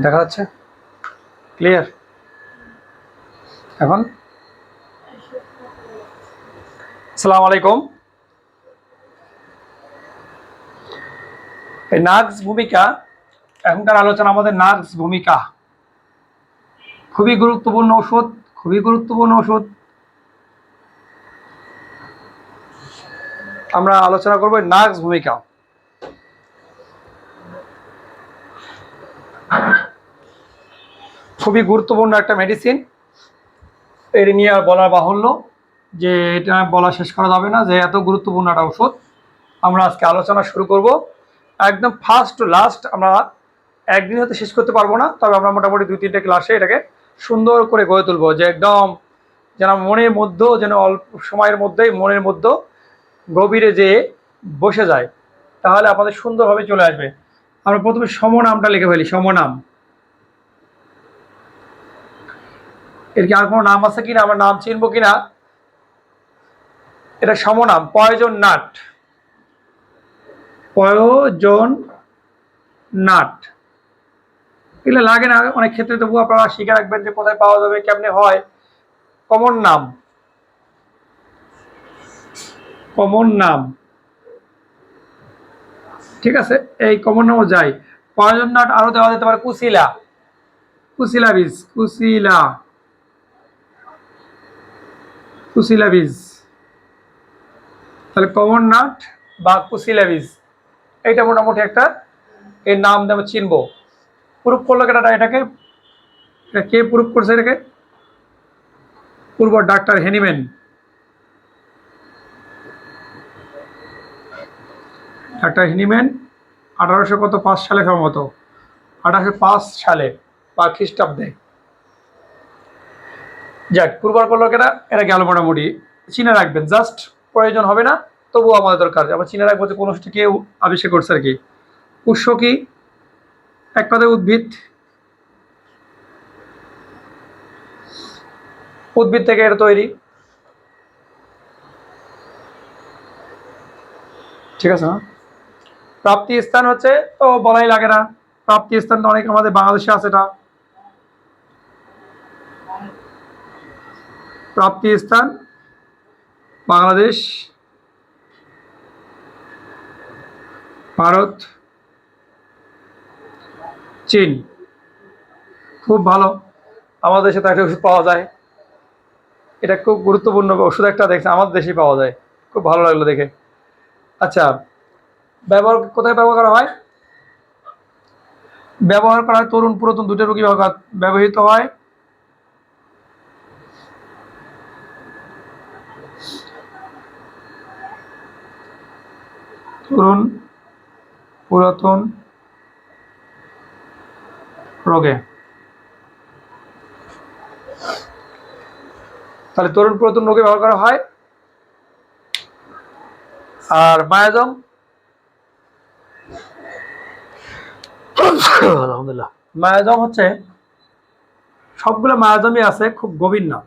দেখা যাচ্ছে ক্লিয়ার এখন? আসসালামু আলাইকুম। এই নার্স ভূমিকা, এখনকার আলোচনা আমাদের নার্স ভূমিকা। খুবই গুরুত্বপূর্ণ ওষুধ, খুবই গুরুত্বপূর্ণ ওষুধ। আমরা আলোচনা করব নার্স ভূমিকা। খুবই গুরুত্বপূর্ণ একটা মেডিসিন এর নিয়ে আর বলার বাহুল্য যে এটা বলা শেষ করা যাবে না যে এত গুরুত্বপূর্ণ একটা ওষুধ। আমরা আজকে আলোচনা শুরু করব। একদম ফার্স্ট টু লাস্ট আমরা একদিন হয়তো শেষ করতে পারব না, তবে আমরা মোটামুটি দুই তিনটে ক্লাসে এটাকে সুন্দর করে গড়ে তুলবো যে একদম যেন মনের মধ্যেও যেন অল্প সময়ের মধ্যেই মনের মধ্যে গভীরে যেয়ে বসে যায়। তাহলে আমাদের সুন্দরভাবে চলে আসবে। আমরা প্রথমে সমনামটা লিখে ফেলি, সমনাম। এর কি আর কোনো নাম আছে কিনা? আমরা নাম চিনবো কিনা? এটা সমনাম, পয়জন নাট। Poison nut. এগুলো লাগে না, অনেক ক্ষেত্রে তবু আপনারা শিখে রাখবেন যে কোথায় পাওয়া যাবে, কেমনে হয়। কমন নাম। কমন নাম। ঠিক আছে, এই কমন নামও যাই। পয়জন নাট আরও দেওয়া যেতে পারে কুশিলা। কুশিলা বীজ, কুশিলা। কুশিলা বীজ। তাহলে কমন নাট বা কুশিলা বীজ। এইটা মোটামুটি একটা এর নাম আমরা চিনবো। প্রুফ করল কেটা এটাকে? এটা কে প্রুফ করছে এটাকে? পূর্ব ডাক্তার হেনিম্যান। ডাক্তার হেনিম্যান আঠারোশো কত পাঁচ সালে সম্ভবত? আঠারোশো পাঁচ সালে বা খ্রিস্টাব্দে। যাক, পূর্বার করল কেটা এটা গেল মোটামুটি। চিনে রাখবেন জাস্ট প্রয়োজন হবে না, তবুও আমাদের দরকার। আবার চিনে রাখব যে কোনো কেউ আবিষ্কার করছে আর কি। উৎস কি? এক কথায় উদ্ভিদ। উদ্ভিদ থেকে এটা তৈরি। ঠিক আছে প্রাপ্তি স্থান হচ্ছে তো বলাই লাগে না। প্রাপ্তি স্থান তো অনেক আমাদের বাংলাদেশে আছে এটা। প্রাপ্তি স্থান, বাংলাদেশ, ভারত, চীন। খুব ভালো। আমাদের দেশে তো একটা ওষুধ পাওয়া যায়। এটা খুব গুরুত্বপূর্ণ ওষুধ একটা দেখছে, আমাদের দেশেই পাওয়া যায়। খুব ভালো লাগল দেখে। আচ্ছা ব্যবহার কোথায় ব্যবহার করা হয়? ব্যবহার করা হয় তরুণ পুরাতন দুটো রোগী ব্যবহৃত হয়। তরুণ পুরাতন রোগে। তাহলে তরুণ পুরাতন রোগে ব্যবহার করা হয়। আর মায়াজম? আলহামদুলিল্লাহ। মায়াজম হচ্ছে সবগুলো মায়াজমই আছে খুব গভীর না।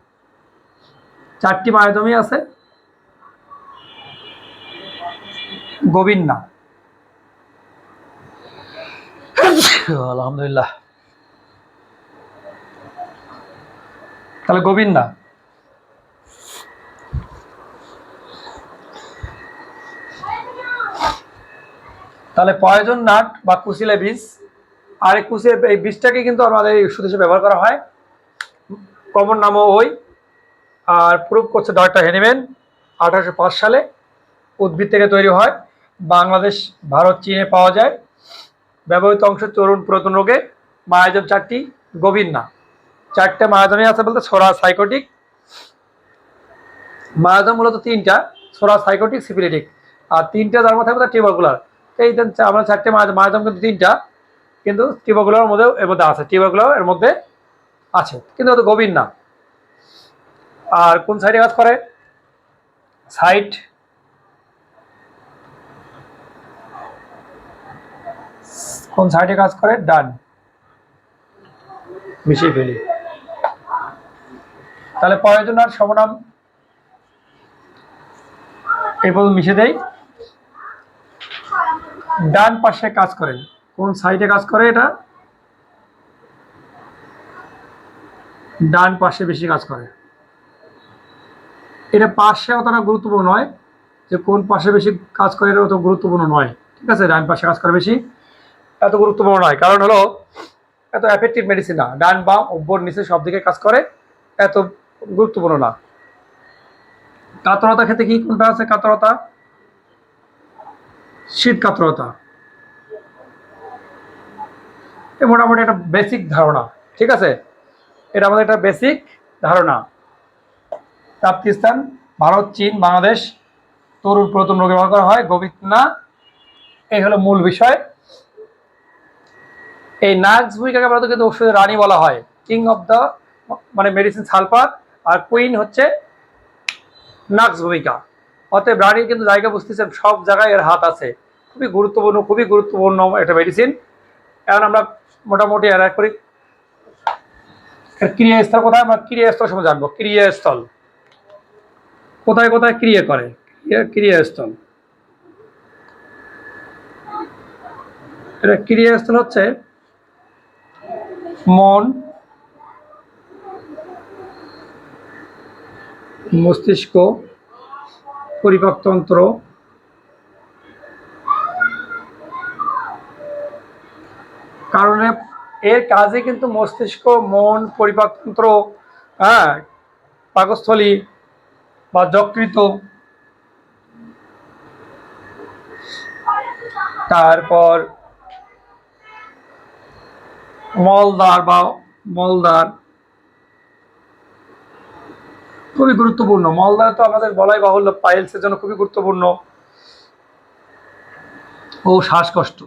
চারটি মায়াজমই আছে গভীর না। আলহামদুলিল্লাহ। তাহলে গভীর না। তাহলে পয়জন নাট বা কুশিলা বীজ আর এই কুশি এই বীজটাকে কিন্তু আমাদের এই ওষুধ হিসেবে ব্যবহার করা হয়। কমন নামও ওই। আর প্রুফ করছে ডক্টর হেনিম্যান আঠারোশো পাঁচ সালে উদ্ভিদ থেকে তৈরি হয়। বাংলাদেশ, ভারত, চীনে পাওয়া যায়। ব্যবহৃত অংশ তরুণ পুরাতন রোগে মায়াজম চারটি গভীর না। চারটে মায়াজমই আছে বলতে সোরা সাইকোটিক। মায়াজম মূলত তিনটা, সোরা সাইকোটিক, সিপিলিটিক। আর তিনটা যার মধ্যে থাকে টিউবারকুলার এই আমরা চারটে মায়াজম মায়াজম কিন্তু তিনটা, কিন্তু টিউবারকুলার মধ্যে, এর মধ্যে আছে। টিউবারকুলার এর মধ্যে আছে, কিন্তু অত গভীর না। আর কোন সাইডে কাজ করে? সাইড কোন সাইডে কাজ করে? ডান। মিশিয়ে ফেলি। তাহলে প্রয়োজন আর সমনাম পর্যন্ত মিশে দেই। ডান পাশে কাজ করে কোন সাইডে কাজ করে এটা? ডান পাশে বেশি কাজ করে। এটা পাশে অতটা গুরুত্বপূর্ণ নয়। যে কোন পাশে বেশি কাজ করে এটা অত গুরুত্বপূর্ণ নয়। ঠিক আছে? ডান পাশে কাজ করে বেশি। এত গুরুত্বপূর্ণ নয়। কারণ হলো, এত এফেক্টিভ মেডিসিন না। ডান বাম, উপর, নিচে সব দিকে কাজ করে, এত গুরুত্বপূর্ণ না। কাতরতা খেতে কি কোনটা আছে কাতরতা? শীত কাতরতা। মোটামুটি একটা বেসিক ধারণা, ঠিক আছে? এটা আমাদের একটা বেসিক ধারণা। তাপ্তিস্তান ভারত, চীন, বাংলাদেশ, তরুণ প্রথম রোগে ব্যবহার করা হয় গোবিন্দনা এই হলো মূল বিষয়। এই নাগস ভূমিকাকে বলতে কিন্তু ওষুধের রানী বলা হয়। কিং অফ দ্য মানে মেডিসিন সালফার আর কুইন হচ্ছে নাক্স ভূমিকা। অতএব রানীর কিন্তু জায়গা বুঝতেছেন, সব জায়গায় এর হাত আছে। খুবই গুরুত্বপূর্ণ খুবই গুরুত্বপূর্ণ একটা মেডিসিন এখন আমরা মোটামুটি এর করি। ক্রিয়াস্থল কোথায়? আমরা ক্রিয়াস্থল সময় জানব। ক্রিয়াস্থল। কোথায় কোথায় ক্রিয়া করে? ক্রিয়া- ক্রিয়াস্থল। এটা ক্রিয়াস্থল হচ্ছে মন, মস্তিষ্ক পরিপাকতন্ত্র কারণে এর কাজে কিন্তু মস্তিষ্ক, মন পরিপাকতন্ত্র হ্যাঁ পাকস্থলী বা যকৃত। তারপর মলদার বা মলদার। খুবই গুরুত্বপূর্ণ। মলদার তো আমাদের বলাই বাহুল্য, পাইলসের জন্য খুবই গুরুত্বপূর্ণ ও শ্বাসকষ্ট।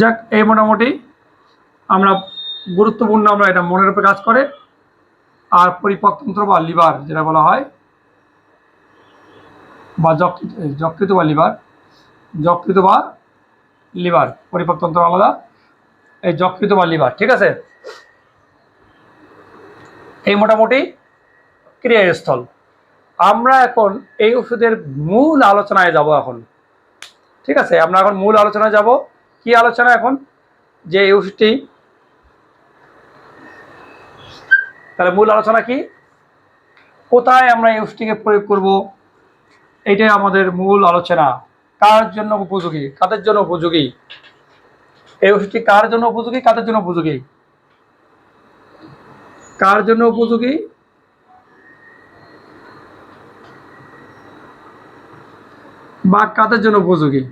যাক, এই মোটামুটি আমরা গুরুত্বপূর্ণ আমরা এটা মনের উপরে কাজ করে। আর পরিপাকতন্ত্র বা লিভার যেটা বলা হয়, বা যকৃত যকৃত বা লিভার যকৃত বা লিভার পরিপাকতন্ত্র আলাদা। এই যকৃত বা লিভার, ঠিক আছে? এই মোটামুটি ক্রিয়াস্থল। আমরা এখন এই ওষুধের মূল আলোচনায় যাব এখন। ঠিক আছে? আমরা এখন মূল আলোচনায় যাব। কি আলোচনা এখন? যে এই ওষুধটি তাহলে মূল আলোচনা কি? কোথায় আমরা এই ওষুধটিকে প্রয়োগ করব? এটাই আমাদের মূল আলোচনা। কার জন্য উপযোগী? কাদের জন্য উপযোগী? এই ওষুধটি কার জন্য উপযোগী, কাদের জন্য উপযোগী? কার জন্য উপযোগী? বা কাদের জন্য উপযোগী?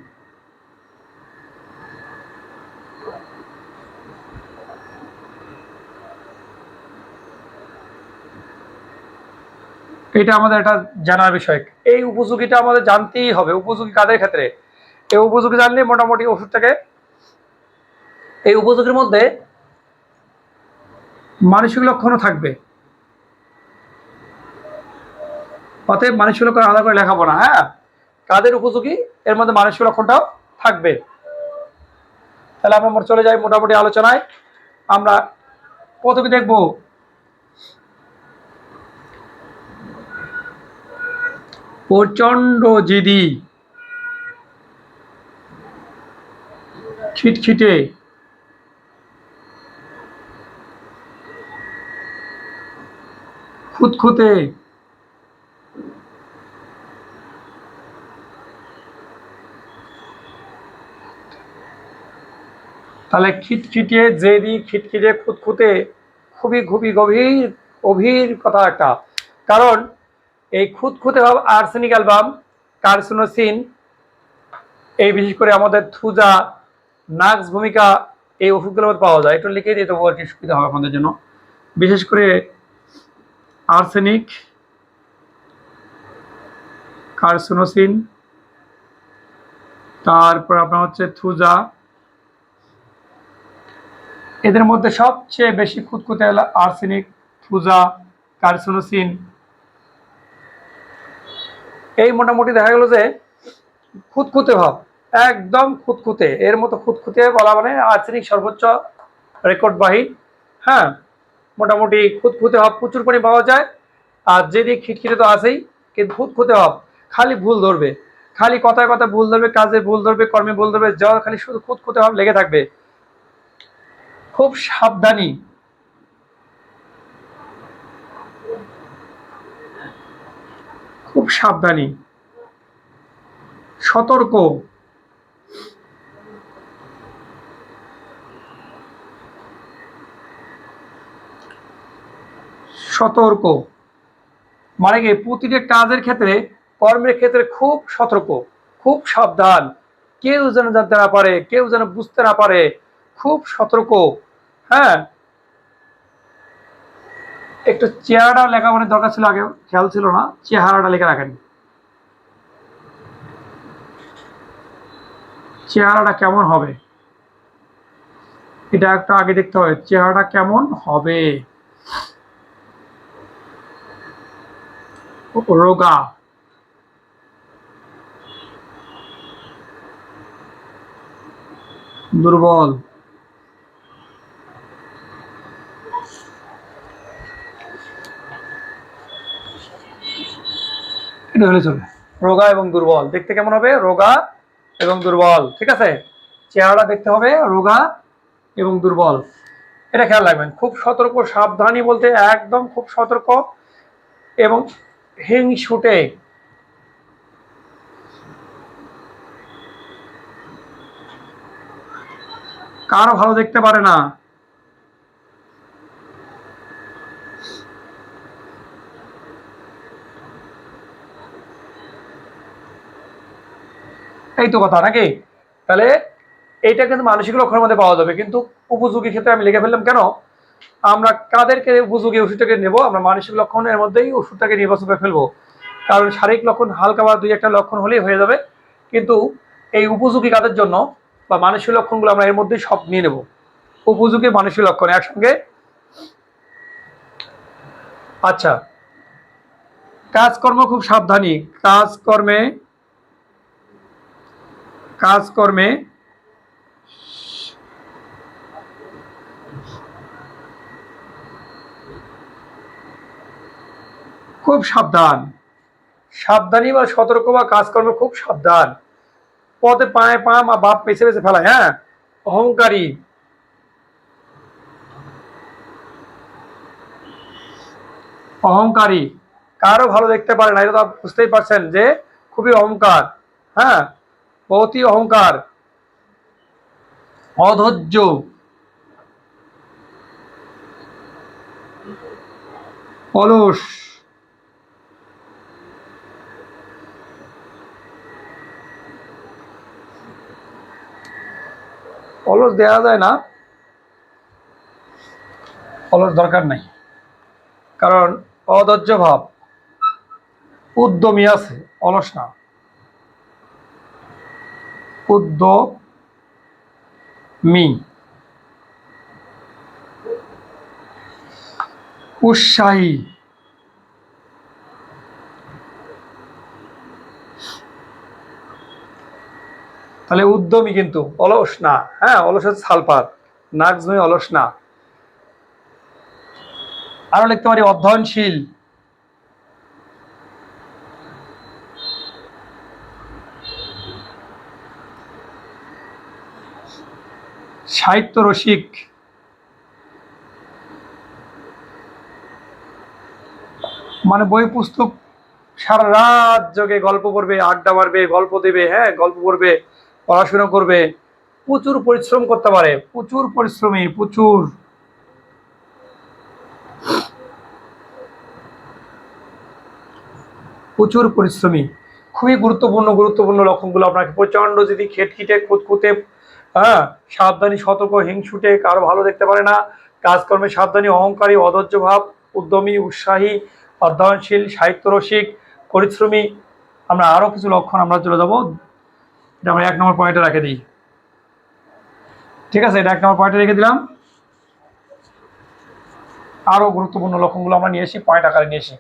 এটা আমাদের একটা জানার বিষয়। এই উপযোগীটা আমাদের জানতেই হবে উপযোগী কাদের ক্ষেত্রে? এই উপযোগী জানলে মোটামুটি ওষুধটাকে এই উপযোগীর মধ্যে মানসিক লক্ষণও থাকবে। অতএব মানসিক লক্ষণ আলাদা করে লেখাবো না হ্যাঁ? কাদের উপযোগী এর মধ্যে মানসিক লক্ষণটাও থাকবে। তাহলে আমরা চলে যাই মোটামুটি আলোচনায়। আমরা প্রথমে দেখব প্রচণ্ড জিদি। খিটখিটে খুঁতখুঁতে। তাহলে খিটখিটে, জেদি, খিটখিটে, খুঁতখুঁতে, খুবই খুবই গভীর গভীর কথা একটা। কারণ এই খুঁতখুঁতে ভাব আর্সেনিক অ্যালবাম কার্সিনোসিন এই বিশেষ করে আমাদের থুজা নাক্স ভূমিকা, এই ওষুধগুলোর মধ্যে পাওয়া যায়। একটু লিখে দিয়ে দেবো আর কি সুবিধা হবে আপনাদের জন্য। বিশেষ করে আর্সেনিক কার্সিনোসিন তারপর আপনার হচ্ছে থুজা। এদের মধ্যে সবচেয়ে বেশি খুঁতখুঁতে আর্সেনিক, থুজা কার্সিনোসিন এই মোটামুটি দেখা গেল যে খুঁতখুঁতে ভাব, একদম খুঁতখুঁতে, এর মতো খুঁতখুঁতে বলা মানে আর্সেনিক সর্বোচ্চ রেকর্ড রেকর্ডবাহী হ্যাঁ মোটামুটি খুঁতখুঁতে ভাব প্রচুর পরিমাণে পাওয়া যায়, আর যেদিকে খিটখিটে তো আছেই, কিন্তু খুঁতখুঁতে ভাব খালি ভুল ধরবে। খালি কথায় কথায় ভুল ধরবে, কাজে ভুল ধরবে, কর্মে ভুল ধরবে যা খালি শুধু খুঁতখুঁতে ভাব লেগে থাকবে। খুব সাবধানী খুব সাবধানী। সতর্ক। সতর্ক। মানে কি, প্রতিটা কাজের ক্ষেত্রে, কর্মের ক্ষেত্রে খুব সতর্ক, খুব সাবধান। কেউ যেন জানতে না পারে, কেউ যেন বুঝতে না পারে, খুব সতর্ক। হ্যাঁ? একটু চেহারাটা লেখা মানে দরকার ছিল আগে, খেয়াল ছিল না, চেহারাটা লেখা রাখেন। চেহারাটা কেমন হবে? এটা একটা আগে দেখতে হবে, চেহারাটা কেমন হবে? রোগা। দুর্বল। এটা হলে চলে রোগা এবং দুর্বল, দেখতে কেমন হবে? রোগা এবং দুর্বল, ঠিক আছে? চেহারা দেখতে হবে, রোগা এবং দুর্বল। এটা খেয়াল রাখবেন, খুব সতর্ক, সাবধানী বলতে একদম খুব সতর্ক এবং হিংসুটে। কারও ভালো দেখতে পারে না। এই তো কথা, নাকি? তাহলে এইটা কিন্তু মানসিক লক্ষণের মধ্যে পাওয়া যাবে। কিন্তু উপযোগী ক্ষেত্রে আমি লিখে ফেললাম কেন? আমরা কাদেরকে উপযোগী ওষুধটাকে নেব, আমরা মানসিক লক্ষণের মধ্যেই ওষুধটাকে নির্বাচন করে ফেলব। কারণ শারীরিক লক্ষণ হালকা বা দুই একটা লক্ষণ হলেই হয়ে যাবে। কিন্তু এই উপযোগী কাদের জন্য বা মানসিক লক্ষণগুলো আমরা এর মধ্যেই সব নিয়ে নেব। উপযোগী মানসিক লক্ষণ একসঙ্গে। আচ্ছা কাজকর্ম খুব সাবধানী। কাজকর্মে কাজকর্মে খুব সাবধান। সাবধানী বা সতর্ক বা কাজকর্মে খুব সাবধান। পদে পায়ে পা মা বাপ পেছে পেছে ফেলায় হ্যাঁ? অহংকারী। অহংকারী। কারও ভালো দেখতে পারে না, এটা তো বুঝতেই পারছেন যে খুবই অহংকার হ্যাঁ? অতি অহংকার, অধৈর্য। অলস। অলস দেওয়া যায় না। অলস দরকার নাই। কারণ অধৈর্য ভাব উদ্যমী আছে, অলস না। উদ্যমী উৎসাহী। তাহলে উদ্যমী কিন্তু, অলস না হ্যাঁ অলস হচ্ছে সালপাত নাগজমী অলস না। আরও লিখতে পারি, অধ্যয়নশীল। সাহিত্য রসিক। মানে বই পুস্তক সারা রাত যোগে গল্প পড়বে, আড্ডা মারবে, গল্প দেবে হ্যাঁ গল্প পড়বে, পড়াশোনা করবে। প্রচুর পরিশ্রম করতে পারে, প্রচুর পরিশ্রমী, প্রচুর। প্রচুর পরিশ্রমী। খুবই গুরুত্বপূর্ণ গুরুত্বপূর্ণ লক্ষণগুলো আপনাকে প্রচণ্ড যদি খেটখিটে, খুঁতখুঁতে হ্যাঁ সাবধানী, সতর্ক, হিংসুটে, কারও ভালো দেখতে পারে না। কাজকর্মে সাবধানী, অহংকারী, অধৈর্য ভাব, উদ্যমী, উৎসাহী, অধ্যয়নশীল সাহিত্য রসিক পরিশ্রমী। আমরা আরও কিছু লক্ষণ আমরা চলে যাব এটা আমরা এক নম্বর পয়েন্টে রেখে দিই। ঠিক আছে, এটা এক নম্বর পয়েন্টে রেখে দিলাম। আরও গুরুত্বপূর্ণ লক্ষণগুলো আমরা নিয়ে এসি পয়েন্ট আকারে নিয়ে এসি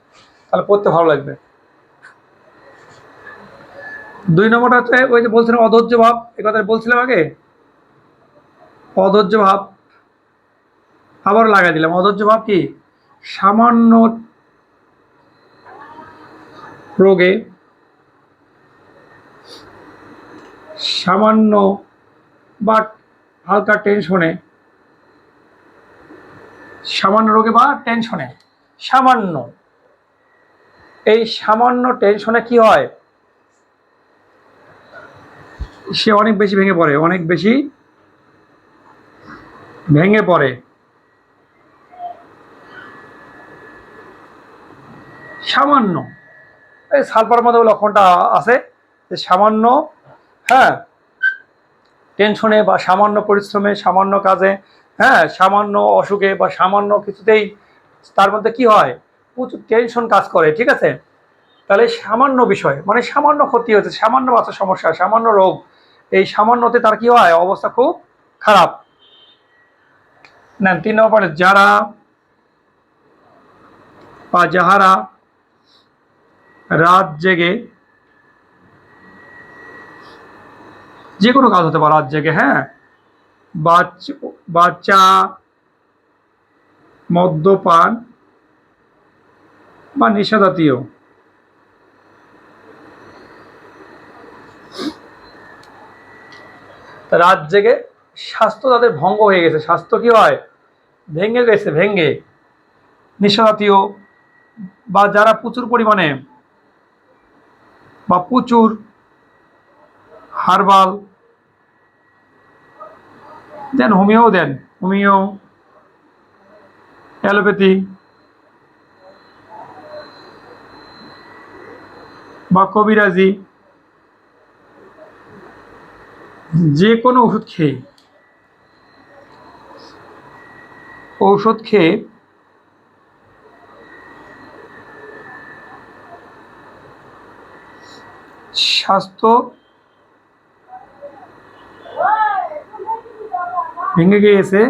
তাহলে পড়তে ভালো লাগবে। দুই নম্বরটা হচ্ছে, ওই যে বলছিলাম অধৈর্য ভাব, এ কথা বলছিলাম আগে? অধৈর্য ভাব। আবার লাগাই দিলাম। অধৈর্য ভাব কি? সামান্য রোগে সামান্য বা হালকা টেনশনে, সামান্য রোগে বা টেনশনে, সামান্য। এই সামান্য টেনশনে কি হয়? সে অনেক বেশি ভেঙে পড়ে, অনেক বেশি ভেঙে পড়ে। সামান্য। এই সালফার মধ্যে লক্ষণটা আছে যে সামান্য হ্যাঁ টেনশনে বা সামান্য পরিশ্রমে, সামান্য কাজে হ্যাঁ সামান্য অসুখে বা সামান্য কিছুতেই তার মধ্যে কি হয়? প্রচুর টেনশন কাজ করে, ঠিক আছে? তাহলে সামান্য বিষয় মানে সামান্য ক্ষতি হচ্ছে সামান্য বাচ্চা সমস্যা, সামান্য রোগ, এই সামান্যতে তার কি হয়? অবস্থা খুব খারাপ। নেন তিন নম্বরে যারা বা যাহারা রাত জেগে, যে কোনো কাজ হতে পারে রাত জেগে হ্যাঁ? বাচ্চা, মদ্যপান বা নেশাজাতীয়। রাত জেগে স্বাস্থ্য তাদের ভঙ্গ হয়ে গেছে। স্বাস্থ্য কি হয়? ভেঙে গেছে, ভেঙে। নেশাজাতীয় বা যারা প্রচুর পরিমাণে বা প্রচুর হার্বাল দেন, হোমিও দেন, হোমিও, অ্যালোপ্যাথি বা কবিরাজি, যে কোনো ওষুধ খেয়ে ঔষধ খেয়ে স্বাস্থ্য ভেঙে গিয়েছে।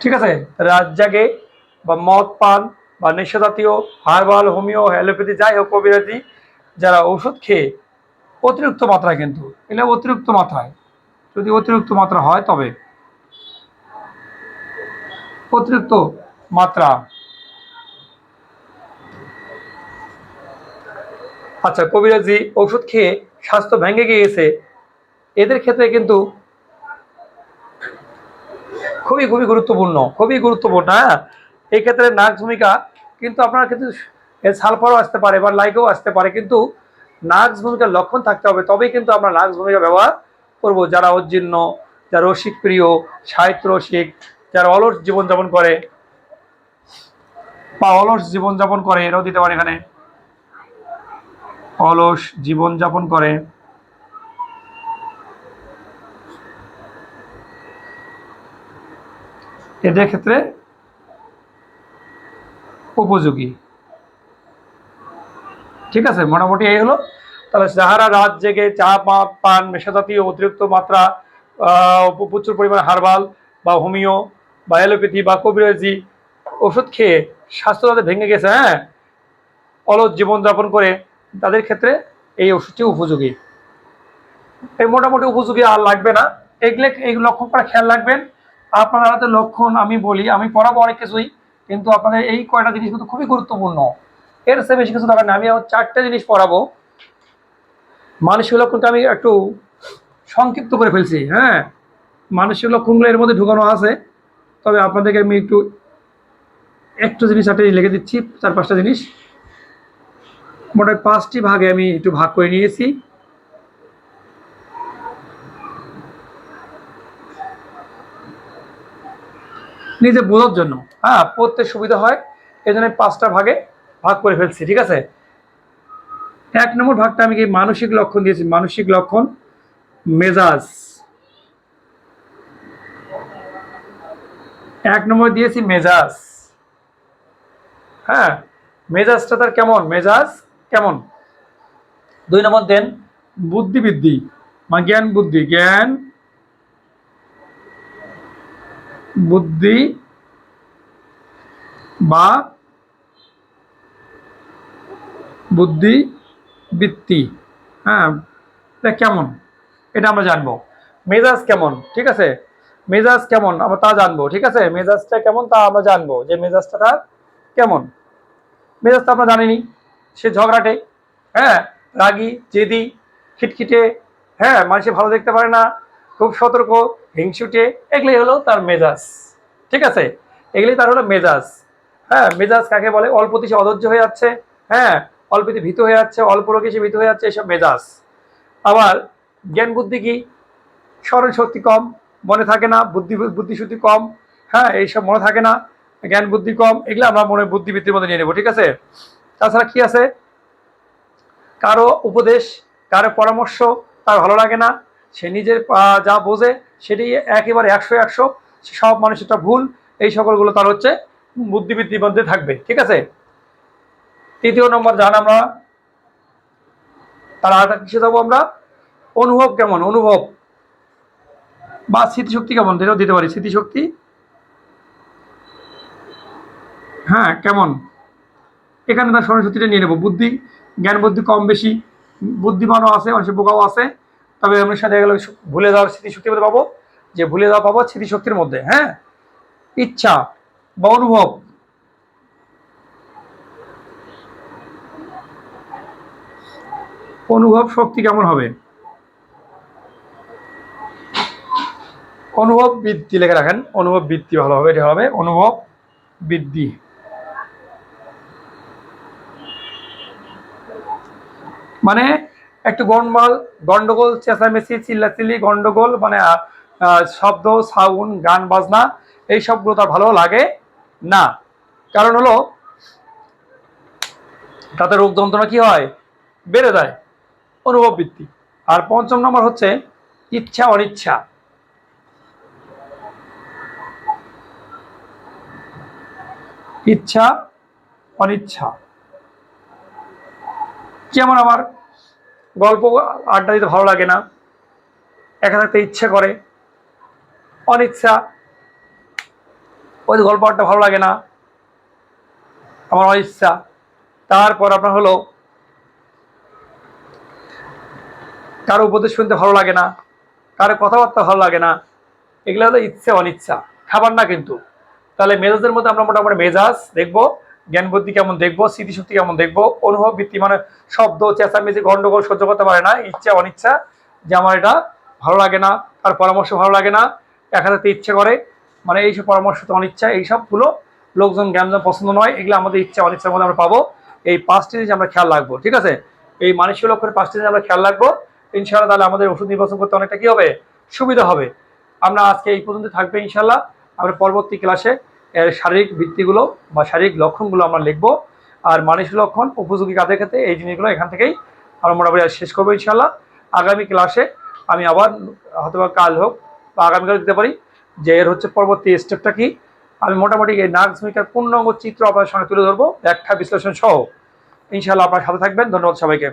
ঠিক আছে? রাত জাগে বা মদ পান বা নেশাজাতীয় হার্বাল, হোমিও, অ্যালোপ্যাথি, যাই হোক কবিরাজি যারা ওষুধ খেয়ে অতিরিক্ত মাত্রায় কিন্তু এটা অতিরিক্ত মাত্রায়, যদি অতিরিক্ত মাত্রা হয় তবে অতিরিক্ত মাত্রা। আচ্ছা কবিরাজি ওষুধ খেয়ে স্বাস্থ্য ভেঙে গিয়েছে। এদের ক্ষেত্রে কিন্তু খুবই খুবই গুরুত্বপূর্ণ খুবই গুরুত্বপূর্ণ হ্যাঁ? এই ক্ষেত্রে নাক ভূমিকা কিন্তু আপনার কিন্তু সালফারও আসতে পারে বা লাইকেও আসতে পারে, কিন্তু নাক্স ভূমিকার লক্ষণ থাকতে হবে, তবেই কিন্তু আমরা নাক্স ভূমিকা ব্যবহার করব। যারা অজীর্ণ যারা রসিক প্রিয় সাহিত্য রসিক যারা অলস জীবনযাপন করে বা অলস জীবনযাপন করে, এরাও দিতে পারে এখানে। অলস জীবনযাপন করে। এদের ক্ষেত্রে উপযোগী। ঠিক আছে, মোটামুটি এই হলো। তাহলে যাহারা রাত জেগে চা পান নেশাজাতীয় অতিরিক্ত মাত্রা প্রচুর পরিমাণে হার্বাল বা হোমিও বা অ্যালোপ্যাথি বা কবিরাজি ওষুধ খেয়ে স্বাস্থ্য তাদের ভেঙে গেছে হ্যাঁ? অলস জীবনযাপন করে তাদের ক্ষেত্রে এই ওষুধটি উপযোগী। এই মোটামুটি উপযোগী আর লাগবে না। এগুলো এই লক্ষণ করে খেয়াল রাখবেন। আপনার হাতে লক্ষণ আমি বলি, আমি পড়াবো অনেক কিছুই, কিন্তু আপনাদের এই কয়টা জিনিস কিন্তু খুবই গুরুত্বপূর্ণ। এর চেয়ে বেশি কিছু দরকার না আমি আমার চারটে জিনিস পড়াবো। মানসিক লক্ষণটা আমি একটু সংক্ষিপ্ত করে ফেলছি হ্যাঁ? মানসিক লক্ষণগুলো এর মধ্যে ঢুকানো আছে। তবে আপনাদেরকে আমি একটু একটু জিনিস একটা লিখে দিচ্ছি, চার পাঁচটা জিনিস। মোটামুটি পাঁচটি ভাগে আমি একটু ভাগ করে নিয়েছি। নিজে বোঝার জন্য। হ্যাঁ পড়তে সুবিধা হয় এই জন্য পাঁচটা ভাগে ভাগ করে ফেলছি, ঠিক আছে? এক নম্বর ভাগটা আমি কি মানসিক লক্ষণ দিয়েছি? মানসিক লক্ষণ, মেজাজ। এক নম্বর দিয়েছি মেজাজ। হ্যাঁ মেজাজটা তার কেমন? মেজাজ কেমন? দুই নম্বর দেন, বুদ্ধিবৃদ্ধি বা জ্ঞান বুদ্ধি জ্ঞান বুদ্ধি বা বুদ্ধি বৃত্তি হ্যাঁ কেমন? এটা আমরা জানব। মেজাজ কেমন? ঠিক আছে? মেজাজ কেমন? আমরা তা জানব, ঠিক আছে? মেজাজটা কেমন তা আমরা জানব যে মেজাজটা তার কেমন। মেজাজ তো আমরা জানিনি, সে ঝগড়াটে হ্যাঁ? রাগী, জেদি, খিটখিটে হ্যাঁ? মানুষে ভালো দেখতে পারে না, খুব সতর্ক, হিংসুটে এগুলি হলো তার মেজাজ, ঠিক আছে? এগুলি তার হলো মেজাজ হ্যাঁ? মেজাজ কাকে বলে? অল্পতে সে অধৈর্য হয়ে যাচ্ছে হ্যাঁ? অল্পতে ভীত হয়ে যাচ্ছে, অল্প রোগে সে ভীত হয়ে যাচ্ছে, এসব মেজাজ। আবার জ্ঞান বুদ্ধি কি? স্মরণ শক্তি কম মনে থাকে না, বুদ্ধি, বুদ্ধিশুদ্ধি কম হ্যাঁ এইসব মনে থাকে না, জ্ঞান, বুদ্ধি কম, এগুলো আমরা মনে বুদ্ধিবৃত্তির মধ্যে নিয়ে নেব, ঠিক আছে? তাছাড়া কি আছে? কারও উপদেশ, কারও পরামর্শ তার ভালো লাগে না, সে নিজের যা বোঝে সেটি একেবারে একশো একশো সব মানুষেরটা ভুল, এই সকলগুলো তার হচ্ছে বুদ্ধিবৃত্তির মধ্যে থাকবে, ঠিক আছে? তৃতীয় নম্বর জান আমরা তার আরেকটা কিসে যাব আমরা? অনুভব কেমন? অনুভব। বা স্মৃতিশক্তি কেমন? এটাও দিতে পারি, স্মৃতিশক্তি? হ্যাঁ কেমন? এখানে তার স্মরণশক্তিটা নিয়ে নেব। বুদ্ধি, জ্ঞান বুদ্ধি কম বেশি, বুদ্ধিমানও আছে, মানুষের বোকাও আছে। তবে আমার সাথে গেলে ভুলে যাওয়ার স্মৃতিশক্তি মধ্যে পাবো। যে ভুলে যাওয়া পাবো স্মৃতিশক্তির মধ্যে হ্যাঁ? ইচ্ছা বা অনুভব। অনুভব শক্তি কেমন হবে? অনুভব বৃদ্ধি লেখে রাখেন। অনুভব বৃদ্ধি ভালো হবে, এটা হবে অনুভব বৃদ্ধি। মানে একটু গন্ডমাল, গন্ডগোল, চেঁচামেচি, চিল্লাচিল্লি, গন্ডগোল মানে শব্দ, সাউন্ড, গান, বাজনা, এই সবগুলো তার ভালো লাগে না। কারণ হলো, তাতে রোগ যন্ত্রণা কি হয়? বেড়ে যায়। অনুভব বৃত্তি আর পঞ্চম নম্বর হচ্ছে ইচ্ছা, অনিচ্ছা। ইচ্ছা, অনিচ্ছা। যেমন আমার গল্প আড্ডা দিতে ভালো লাগে না? একা থাকতে ইচ্ছে করে। অনিচ্ছা, ওই গল্প আড্ডা ভালো লাগে না। আমার অনিচ্ছা। তারপর আপনার হলো, কারও উপদেশ শুনতে ভালো লাগে না। কারও কথাবার্তা ভালো লাগে না। এগুলো হলো ইচ্ছে, অনিচ্ছা। খাবার না কিন্তু। তাহলে মেজাজের মধ্যে আমরা মোটামুটি মেজাজ দেখব জ্ঞান বুদ্ধি কেমন দেখব, স্মৃতিশক্তি কেমন দেখব, অনুভব বৃত্তি মানে শব্দ, চেঁচামেচি, গন্ডগোল সহ্য করতে পারে না, ইচ্ছা, অনিচ্ছা, যে আমার এটা ভালো লাগে না, তার পরামর্শ ভালো লাগে না থাকতে ইচ্ছে করে মানে এইসব পরামর্শ তো অনিচ্ছা, এইসবগুলো লোকজন, জ্ঞানজন পছন্দ নয়, এগুলো আমাদের ইচ্ছা, অনিচ্ছার মধ্যে আমরা পাবো, এই পাঁচটি জিনিস আমরা খেয়াল রাখব, ঠিক আছে? এই মানসিক লক্ষ্যের পাঁচটি জিনিস আমরা খেয়াল রাখব, ইনশাআল্লাহ তাহলে আমাদের ওষুধ নির্বাচন করতে অনেকটা কি হবে? সুবিধা হবে। আমরা আজকে এই পর্যন্ত থাকবে ইনশাল্লাহ আমরা পরবর্তী ক্লাসে এর শারীরিক ভিত্তিগুলো বা শারীরিক লক্ষণগুলো আমরা লিখব। আর মানসিক লক্ষণ, উপযোগী কাজের ক্ষেত্রে এই জিনিসগুলো এখান থেকেই আমরা মোটামুটি শেষ করব ইনশাল্লাহ আগামী ক্লাসে আমি আবার হয়তো বা কাল হোক বা আগামীকাল দিতে পারি যে এর হচ্ছে পরবর্তী স্টেপটা কি। আমি মোটামুটি এই নার্স ভূমিকার পূর্ণাঙ্গ চিত্র আপনার সঙ্গে তুলে ধরবো, ব্যাখ্যা, বিশ্লেষণ সহ। ইনশাল্লাহ আপনার সাথে থাকবেন। ধন্যবাদ সবাইকে।